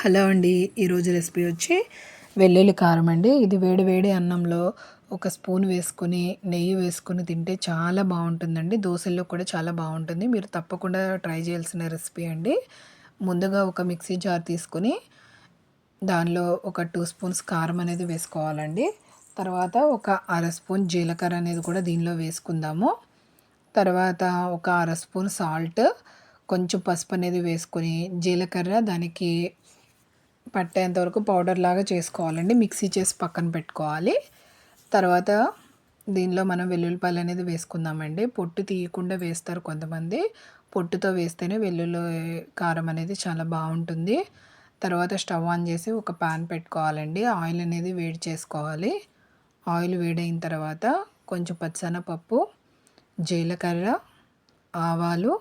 Hello అండి ఈరోజు recipe వచ్చి వెల్లుల్లి కారం అండి. ఇది వేడి వేడి అన్నంలో ఒక స్పూన్ వేసుకొని నెయ్యి వేసుకొని తింటే చాలా బాగుంటుందండి. దోశల్లో కూడా చాలా బాగుంటుంది. మీరు తప్పకుండా ట్రై చేయాల్సిన రెసిపీ అండి. ముందుగా ఒక మిక్సీ జార్ తీసుకొని దానిలో ఒక టూ స్పూన్స్ కారం అనేది వేసుకోవాలండి. తర్వాత ఒక అర స్పూన్ జీలకర్ర అనేది కూడా దీనిలో వేసుకుందాము. తర్వాత ఒక అర స్పూన్ సాల్ట్ కొంచెం పసుపు అనేది వేసుకొని జీలకర్ర దానికి పట్టేంత వరకు పౌడర్ లాగా చేసుకోవాలండి. మిక్సీ చేసి పక్కన పెట్టుకోవాలి. తర్వాత దీనిలో మనం వెల్లుల్లిపాయలు అనేది వేసుకుందామండి. పొట్టు తీయకుండా వేస్తారు కొంతమంది. పొట్టుతో వేస్తేనే వెల్లుల్లి కారం అనేది చాలా బాగుంటుంది. తర్వాత స్టవ్ ఆన్ చేసి ఒక పాన్ పెట్టుకోవాలండి. ఆయిల్ అనేది వేడి చేసుకోవాలి. ఆయిల్ వేడైన తర్వాత కొంచెం పచ్చనపప్పు జీలకర్ర ఆవాలు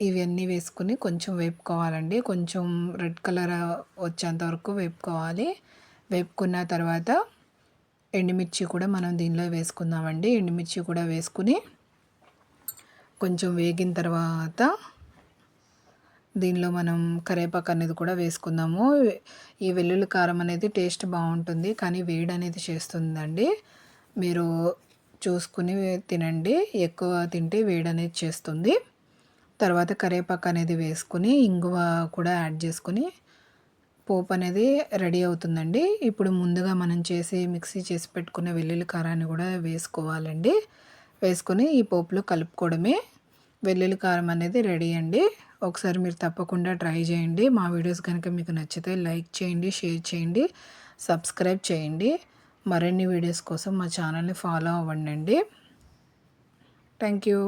ఇవన్నీ వేసుకుని కొంచెం వేపుకోవాలండి. కొంచెం రెడ్ కలర్ వచ్చేంత వరకు వేపుకోవాలి. వేపుకున్న తర్వాత ఎండుమిర్చి కూడా మనం దీనిలో వేసుకుందామండి. ఎండుమిర్చి కూడా వేసుకుని కొంచెం వేగిన తర్వాత దీనిలో మనం కరివేపాకు అనేది కూడా వేసుకుందాము. ఈ వెల్లుల్లి కారం అనేది టేస్ట్ బాగుంటుంది కానీ వేడి అనేది చేస్తుందండి. మీరు చూసుకుని తినండి. ఎక్కువ తింటే వేడి అనేది చేస్తుంది. తర్వాత కరివేపాకు అనేది వేసుకుని ఇంగువ కూడా యాడ్ చేసుకుని పోపు అనేది రెడీ అవుతుందండి. ఇప్పుడు ముందుగా మనం చేసి మిక్సీ చేసి పెట్టుకున్న వెల్లుల్లి కారాన్ని కూడా వేసుకోవాలండి. వేసుకొని ఈ పోపులో కలుపుకోవడమే. వెల్లుల్లి కారం అనేది రెడీ అండి. ఒకసారి మీరు తప్పకుండా ట్రై చేయండి. మా వీడియోస్ కనుక మీకు నచ్చితే లైక్ చేయండి షేర్ చేయండి సబ్స్క్రైబ్ చేయండి. మరిన్ని వీడియోస్ కోసం మా ఛానల్ని ఫాలో అవ్వండి థ్యాంక్ యూ.